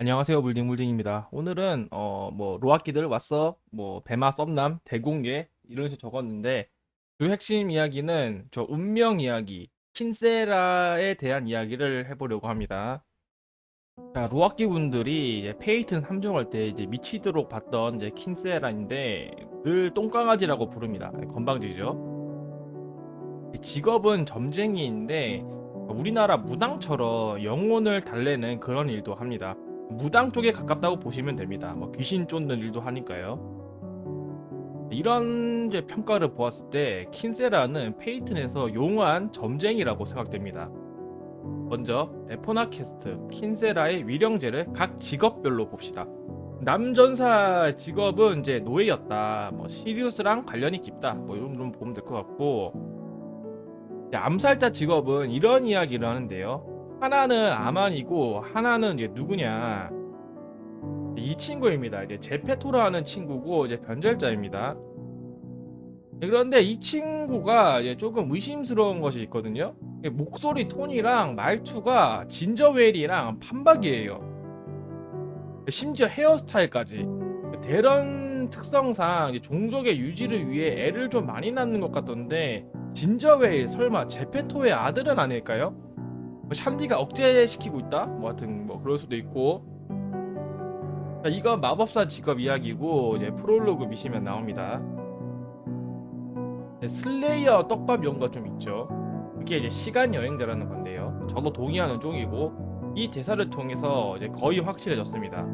안녕하세요 물딩물딩입니다. 오늘은 어 뭐 로아끼들 왔어 뭐 배마 썸남 대공개 이런 식으로 적었는데 주 핵심 이야기는 저 운명 이야기 킨세라에 대한 이야기를 해보려고 합니다. 자 로아끼 분들이 페이튼 3종할 때 이제 미치도록 봤던 이제 킨세라인데 늘 똥강아지라고 부릅니다. 건방지죠. 직업은 점쟁이인데 우리나라 무당처럼 영혼을 달래는 그런 일도 합니다. 무당 쪽에 가깝다고 보시면 됩니다. 뭐 귀신 쫓는 일도 하니까요. 이런 이제 평가를 보았을 때 킨세라는 페이튼에서 용한 점쟁이라고 생각됩니다. 먼저 에포나 캐스트 킨세라의 위령제를 각 직업별로 봅시다. 남전사 직업은 이제 노예였다. 뭐 시리우스랑 관련이 깊다. 뭐 이런 좀 보면 될 것 같고 암살자 직업은 이런 이야기를 하는데요. 하나는 아만이고 하나는 이제 누구냐? 이 친구입니다. 이제 제페토라는 친구고 이제 변절자입니다. 그런데 이 친구가 이제 조금 의심스러운 것이 있거든요. 목소리 톤이랑 말투가 진저웰이랑 판박이에요. 심지어 헤어스타일까지 대런 특성상 종족의 유지를 위해 애를 좀 많이 낳는 것 같던데 진저웰 설마 제페토의 아들은 아닐까요? 뭐 샨디가 억제시키고 있다? 뭐 하여튼 뭐 그럴 수도 있고. 자, 이건 마법사 직업 이야기고 이제 프롤로그 미시면 나옵니다. 네, 슬레이어 떡밥 연거 좀 있죠. 그게 이제 시간 여행자라는 건데요. 저도 동의하는 쪽이고 이 대사를 통해서 이제 거의 확실해졌습니다.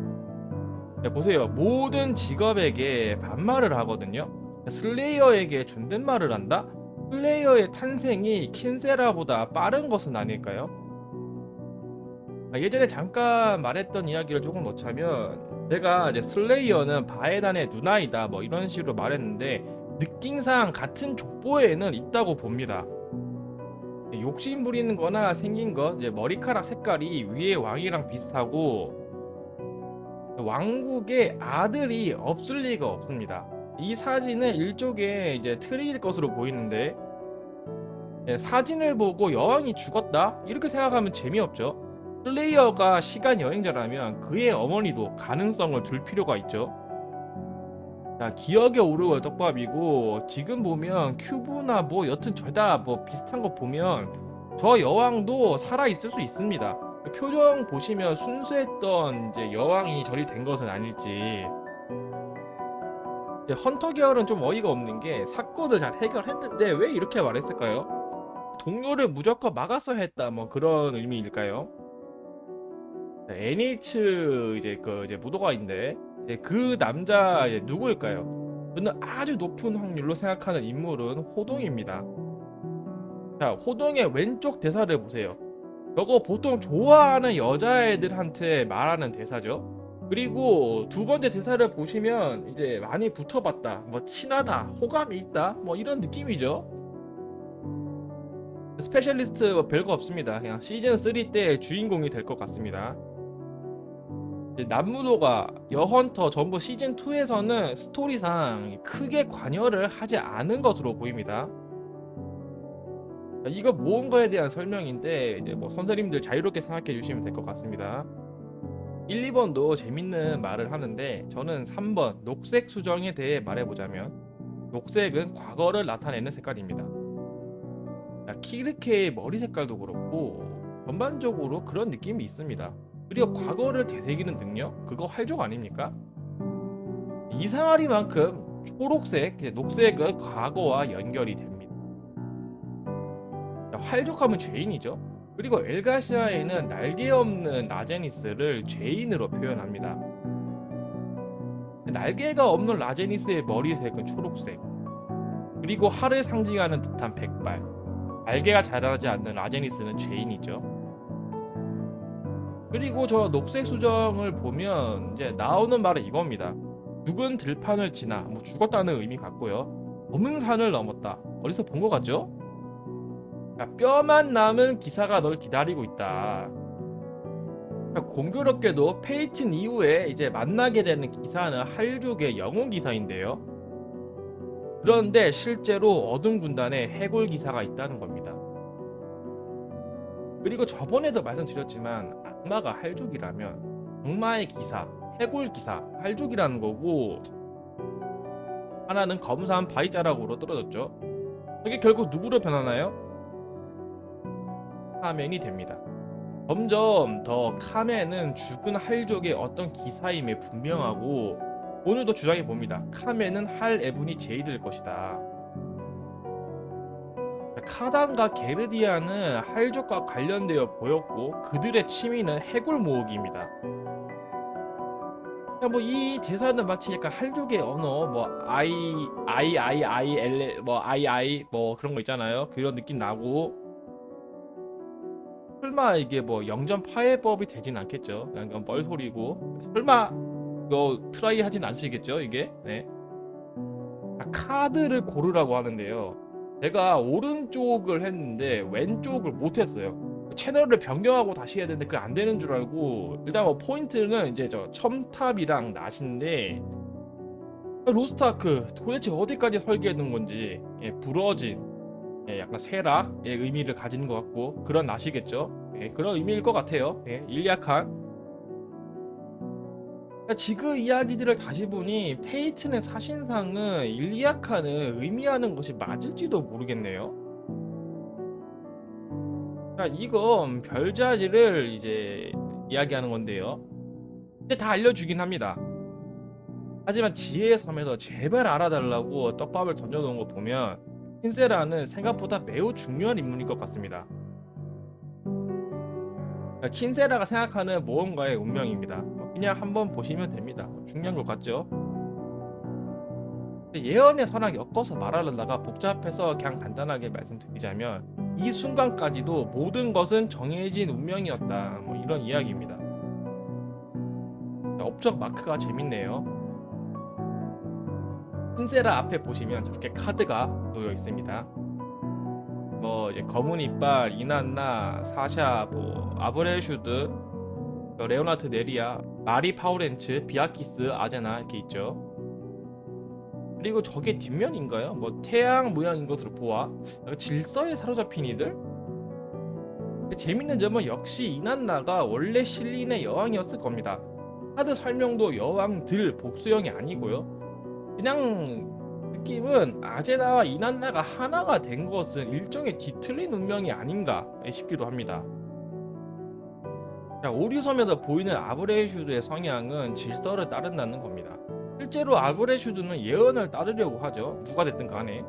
자, 보세요. 모든 직업에게 반말을 하거든요. 슬레이어에게 존댓말을 한다? 슬레이어의 탄생이 킨세라보다 빠른 것은 아닐까요? 아, 예전에 잠깐 말했던 이야기를 조금 넣자면 제가 이제 슬레이어는 바에단의 누나이다 뭐 이런 식으로 말했는데 느낌상 같은 족보에는 있다고 봅니다. 욕심 부리는 거나 생긴 것 머리카락 색깔이 위에 왕이랑 비슷하고 왕국에 아들이 없을 리가 없습니다. 이 사진은 일종의 이제 트릭일 것으로 보이는데 예, 사진을 보고 여왕이 죽었다 이렇게 생각하면 재미없죠. 플레이어가 시간 여행자라면 그의 어머니도 가능성을 둘 필요가 있죠. 자, 기억에 오르고 떡밥이고 지금 보면 큐브나 뭐 여튼 죄다 뭐 비슷한 거 보면 저 여왕도 살아 있을 수 있습니다. 그 표정 보시면 순수했던 이제 여왕이 저리 된 것은 아닐지. 헌터 계열은 좀 어이가 없는 게 사건을 잘 해결했는데 왜 이렇게 말했을까요? 동료를 무조건 막았어야 했다 뭐 그런 의미일까요? NH 이제 그 이제 무도가인데 이제 그 남자 이제 누구일까요? 저는 아주 높은 확률로 생각하는 인물은 호동입니다. 자, 호동의 왼쪽 대사를 보세요. 저거 보통 좋아하는 여자애들한테 말하는 대사죠. 그리고 두 번째 대사를 보시면 이제 많이 붙어봤다, 뭐 친하다, 호감이 있다, 뭐 이런 느낌이죠. 스페셜리스트 뭐 별거 없습니다. 그냥 시즌 3 때 주인공이 될 것 같습니다. 남무도가 여헌터 전부 시즌 2에서는 스토리상 크게 관여를 하지 않은 것으로 보입니다. 자, 이거 무언가에 대한 설명인데 이제 뭐 선생님들 자유롭게 생각해 주시면 될 것 같습니다. 1, 2번도 재밌는 말을 하는데 저는 3번 녹색 수정에 대해 말해보자면 녹색은 과거를 나타내는 색깔입니다. 자, 키르케의 머리 색깔도 그렇고 전반적으로 그런 느낌이 있습니다. 그리고 과거를 되새기는 능력 그거 활족 아닙니까? 이상하리만큼 초록색, 녹색은 과거와 연결이 됩니다. 자, 활족하면 죄인이죠. 그리고 엘가시아에는 날개 없는 라제니스를 죄인으로 표현합니다. 날개가 없는 라제니스의 머리색은 초록색. 그리고 하를 상징하는 듯한 백발. 날개가 자라지 않는 라제니스는 죄인이죠. 그리고 저 녹색 수정을 보면 이제 나오는 말은 이겁니다. 죽은 들판을 지나 뭐 죽었다는 의미 같고요. 검은 산을 넘었다. 어디서 본 것 같죠? 야, 뼈만 남은 기사가 널 기다리고 있다. 야, 공교롭게도 페이튼 이후에 이제 만나게 되는 기사는 할족의 영웅 기사인데요. 그런데 실제로 어둠 군단에 해골 기사가 있다는 겁니다. 그리고 저번에도 말씀드렸지만 악마가 할족이라면 악마의 기사, 해골 기사, 활족이라는 거고 하나는 검사한 바이자락으로 떨어졌죠. 이게 결국 누구로 변하나요? 카멘이 됩니다. 점점 더 카멘은 죽은 할족의 어떤 기사임에 분명하고 오늘도 주장해 봅니다. 카멘은 할 에분이 제이드일 것이다. 카단과 게르디아는 할족과 관련되어 보였고 그들의 취미는 해골 모으기입니다. 뭐이 대사는 마치 약간 할족의 언어 뭐 아이 아이 아이 아이 엘뭐 아이 아이 뭐 그런 거 있잖아요. 그런 느낌 나고 설마 이게 뭐 영전 파해법이 되진 않겠죠. 그냥 뻘소리고 설마 이거 트라이 하진 않으시겠죠 이게 네. 아, 카드를 고르라고 하는데요. 제가 오른쪽을 했는데 왼쪽을 못했어요. 채널을 변경하고 다시 해야 되는데 그게 안 되는 줄 알고 일단 뭐 포인트는 이제 저 첨탑이랑 낫인데 로스타크 도대체 어디까지 설계해 놓은 건지 예, 부러진 예, 약간 쇠락의 의미를 가지는 것 같고 그런 낫이겠죠. 예, 그런 의미일 것 같아요. 예, 그러니까 지그 이야기들을 다시 보니 페이튼의 사신상은 일리아칸을 의미하는 것이 맞을지도 모르겠네요. 자, 이건 별자리를 이제 이야기하는 건데요. 근데 다 알려주긴 합니다. 하지만 지혜의 섬에서 제발 알아달라고 떡밥을 던져놓은 거 보면 킨세라는 생각보다 매우 중요한 인물인 것 같습니다. 그러니까 킨세라가 생각하는 무언가의 운명입니다. 그냥 한번 보시면 됩니다. 중요한 것 같죠? 예언의 선악 엮어서 말하려다가 복잡해서 그냥 간단하게 말씀드리자면 이 순간까지도 모든 것은 정해진 운명이었다. 뭐 이런 이야기입니다. 업적 마크가 재밌네요. 흰세라 앞에 보시면 저렇게 카드가 놓여 있습니다. 뭐 이제 검은 이빨, 이난나, 사샤, 뭐 아브렐슈드, 레오나트 네리아, 마리 파우렌츠, 비아키스, 아제나 이렇게 있죠. 그리고 저게 뒷면인가요? 뭐 태양 모양인 것으로 보아 질서에 사로잡힌 이들? 재밌는 점은 역시 이난나가 원래 실린의 여왕이었을 겁니다. 카드 설명도 여왕들 복수형이 아니고요. 그냥 느낌은 아제나와 이난나가 하나가 된 것은 일종의 뒤틀린 운명이 아닌가 싶기도 합니다. 자, 오류섬에서 보이는 아브레슈드의 성향은 질서를 따른다는 겁니다. 실제로 아브레슈드는 예언을 따르려고 하죠. 누가 됐든 간에.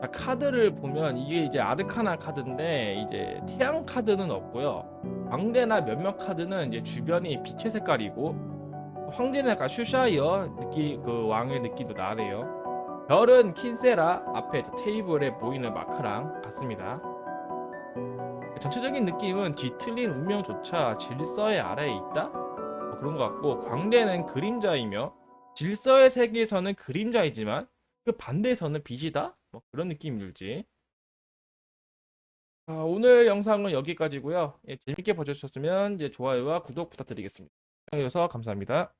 자, 카드를 보면 이게 이제 아르카나 카드인데 이제 태양 카드는 없고요. 광대나 몇몇 카드는 이제 주변이 빛의 색깔이고 황제는 약간 슈샤이어 느낌 그 왕의 느낌도 나네요. 별은 킨세라 앞에 테이블에 보이는 마크랑 같습니다. 전체적인 느낌은 뒤틀린 운명조차 질서의 아래에 있다? 뭐 그런 것 같고 광대는 그림자이며 질서의 세계에서는 그림자이지만 그 반대에서는 빛이다? 뭐 그런 느낌이 들지. 아, 오늘 영상은 여기까지고요. 예, 재밌게 봐주셨으면 이제 좋아요와 구독 부탁드리겠습니다. 시청해주셔서 감사합니다.